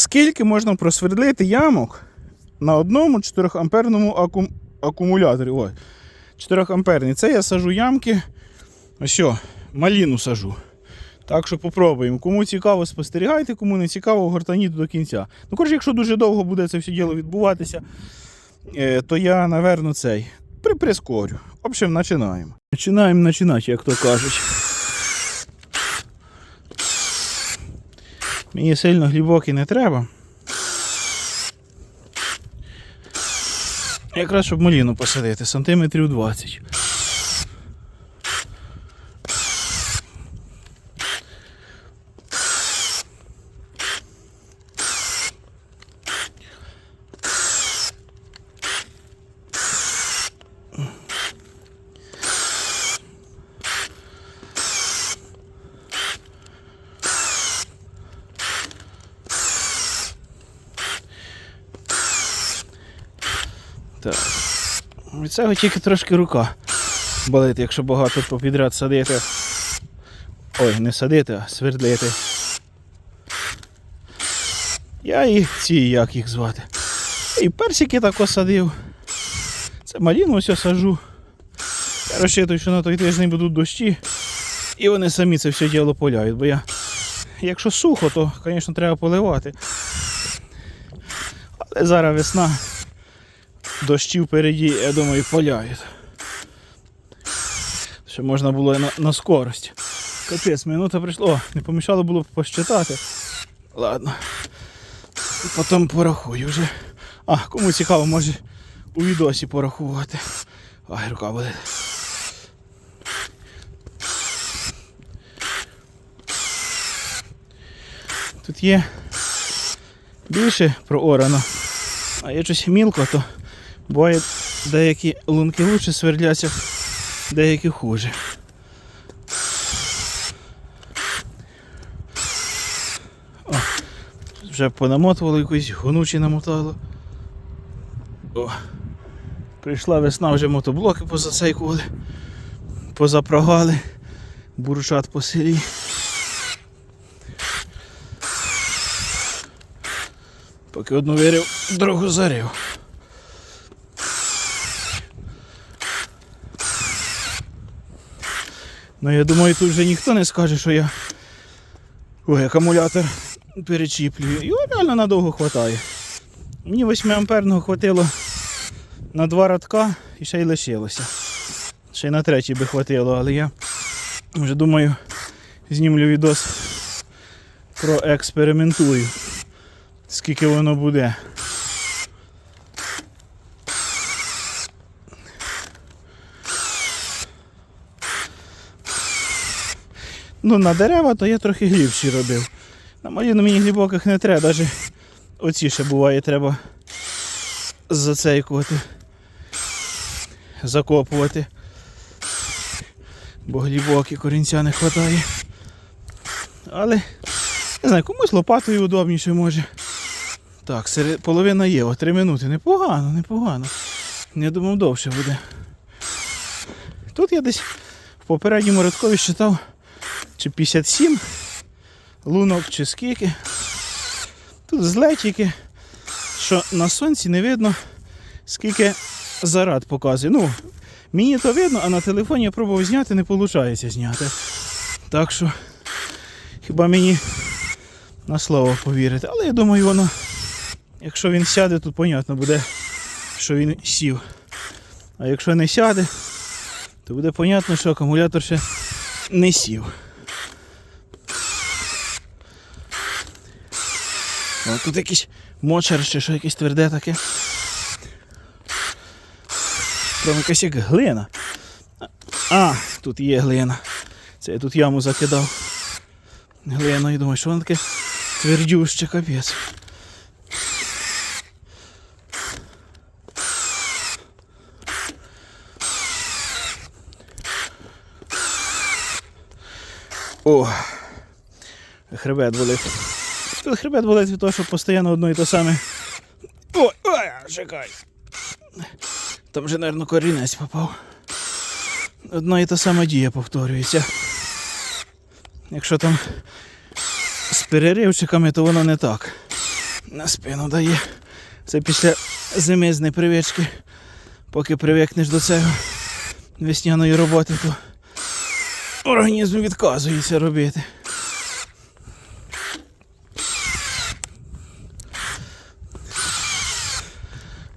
Скільки можна просвердлити ямок на одному 4 амперному акум... акумуляторі? Ой, 4 амперний. Це я сажу ямки. Ось маліну сажу. Так що попробуємо. Кому цікаво, спостерігайте, кому не цікаво, гортаніть до кінця. Ну, коротше, якщо дуже довго буде це все діло відбуватися, е, то я, напевно, цей при- прискорю. В общем, починаємо. Починаємо починати, як то кажуть. Мені сильно глибокий не треба. Якраз щоб маліну посадити, сантиметрів 20. Так. Від цього тільки трошки рука болить, якщо багато попідряд садити. Ой, не садити, а свердлити. Я і ці, як їх звати. І персики тако садив. Це маліну ось сажу. Я розчитую, що на той тиждень будуть дощі. І вони самі це все діло поляють, бо я. Якщо сухо, то, звісно, треба поливати. Але зараз весна. Дощі впереді, я думаю, поляють. Що можна було на, на скорость. Капець, минута прийшла. О, не помішало було посчитати. Ладно. Потім порахую вже. А, кому цікаво, може у відосі порахувати. Ай, рука болить. Тут є більше проорано, а є щось мілко, то буває деякі лунки лучше свердляться, деякі хуже. О, вже понамотували якусь гонучі намотало. О, прийшла весна, вже мотоблоки позацейкували, позапрогали, бурчат по селі. Поки одну вирив, другу зарив. Ну я думаю, тут вже ніхто не скаже, що я Ой, акумулятор перечіплюю. Його реально надовго хватає. Мені 8 амперного хватило на два радка і ще й лишилося. Ще й на третій би хватило, але я вже думаю, знімлю відос проекспериментую, скільки воно буде. Ну, на дерева то я трохи глибші робив. На маліну мені глибоких не треба, навіть оці ще буває треба зацейкувати, закопувати. Бо глибокі корінця не вистачає. Але не знаю, комусь лопатою удобніше може. Так, серед... половина є, о, три минути. Непогано, непогано. Я думав довше буде. Тут я десь в попередньому рядкові считав чи 57 лунок, чи скільки. Тут зле тільки, що на сонці не видно, скільки зарад показує. Ну, мені то видно, а на телефоні я пробував зняти, не виходить зняти. Так що хіба мені на слово повірити. Але я думаю, воно, якщо він сяде, тут понятно буде, що він сів. А якщо не сяде, то буде понятно, що акумулятор ще не сів. О, тут якийсь мочер чи що якесь тверде таке. Прям якась як глина. А, тут є глина. Це я тут яму закидав. Глина і думаю, що воно таке твердюще капець. О, хребет болить. Тут хребет болить від того, що постійно одно і те саме. Ой, ой, чекай. Там же, мабуть, корінець попав. Одна і та сама дія повторюється. Якщо там з переривчиками, то воно не так. на спину дає. Це після зими з непривички. Поки привикнеш до цього весняної роботи, то організм відказується робити.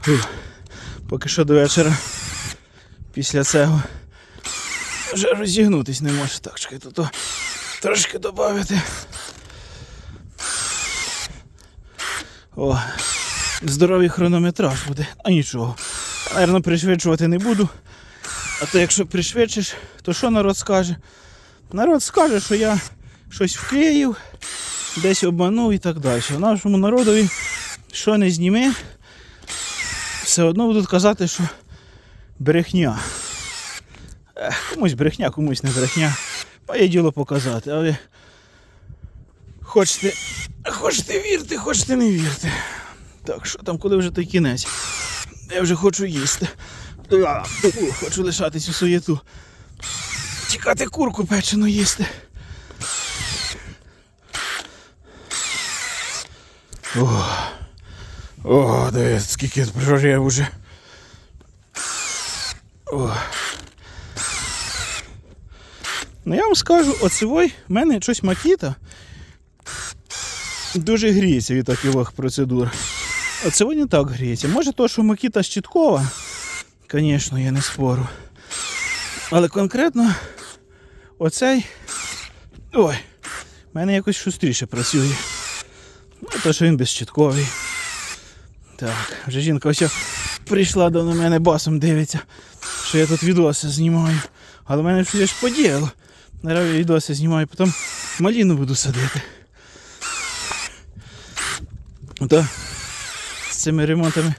Фух. Поки що до вечора після цього вже розігнутись не може. Так, чекай, тут трошки додати. О, здоровий хронометраж буде. А нічого. Наверно, пришвидшувати не буду. А то якщо пришвидшиш, то що народ скаже? Народ скаже, що я щось вклеїв, десь обманув і так далі. Нашому народові, що не зніми, все одно будуть казати, що брехня. Ех, комусь брехня, комусь не брехня. Моє діло показати, але хочете, хочете вірте, хочете не вірте. Так, що там, коли вже той кінець? Я вже хочу їсти. Хочу лишатись у суєту. Тікати курку печену їсти. О, о де скільки прожив уже. О. Ну я вам скажу, оцевой, в мене щось макіта дуже гріється від таких процедур. Оце не так гріється. Може то, що макіта щиткова, звісно, я не спору. Але конкретно оцей. Ой, в мене якось шустріше працює. Ну, то, що він безщитковий. Так, вже жінка ось прийшла до мене басом дивиться, що я тут відоси знімаю. Але в мене щось ж по ділу. Зараз я відоси знімаю, потім маліну буду садити. Ото з цими ремонтами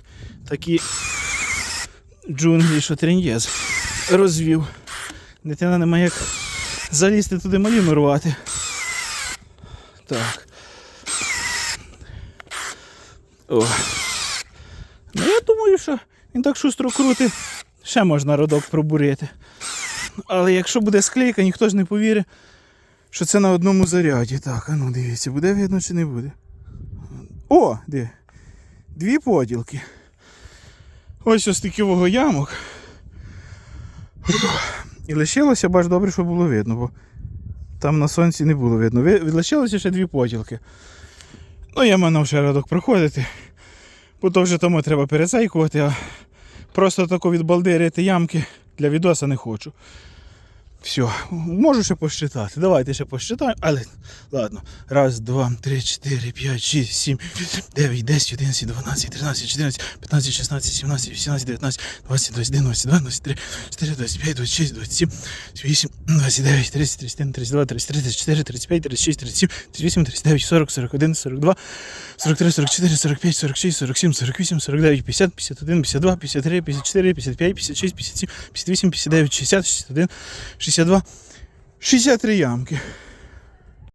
такі джунглі, що трендєз розвів. Дитина не має як залізти туди маліну рвати. Так. О. Ну я думаю, що він так шустро крутить, ще можна родок пробурити. Але якщо буде склейка, ніхто ж не повірить, що це на одному заряді. Так, а ну дивіться, буде видно чи не буде. О, де? Дві поділки. Ось ось такого ямок. І лишилося, бач добре, що було видно, бо там на сонці не було видно. Ви- Лишилося ще дві поділки. Ну, я мав ще радок проходити. Вже тому треба перецейкувати, а просто тако відбалдирити ямки для відоса не хочу. Все, можу ще посчитати. Давайте ще посчитаємо, але ладно. Раз, два, три, чотири, п'ять, шість, сім, дев'ять, десять, одинадцять, дванадцять, тринадцять, чотирнадцять, п'ятнадцять, шістнадцять, сімнадцять, вісімнадцять, дев'ятнадцять, двадцять, двадцять один, двадцять два, двадцять три, чотири, двадцять п'ять, двадцять шість, двадцять сім, вісім, двадцять дев'ять, тридцять, тридцять один, тридцять два, тридцять три, тридцять чотири, тридцять п'ять, тридцять шість, тридцять сім, тридцять вісім, тридцять дев'ять, сорок, сорок один, сорок два, сорок три, сорок чотири, сорок п'ять, сорок шість, сорок сім, сорок вісім, сорок дев'ять, п'ятдесят, п'ятдесят один, п'ятдесят два, п'ятдесят три, п'ятдесят чотири, п'ятдесят п'ять, п'ятдесят шість, п'ятдесят сім, п'ятдесят вісім, п'ятдесят дев'ять, шістдесят, шістдесят один, шістдесят два, 63 ямки.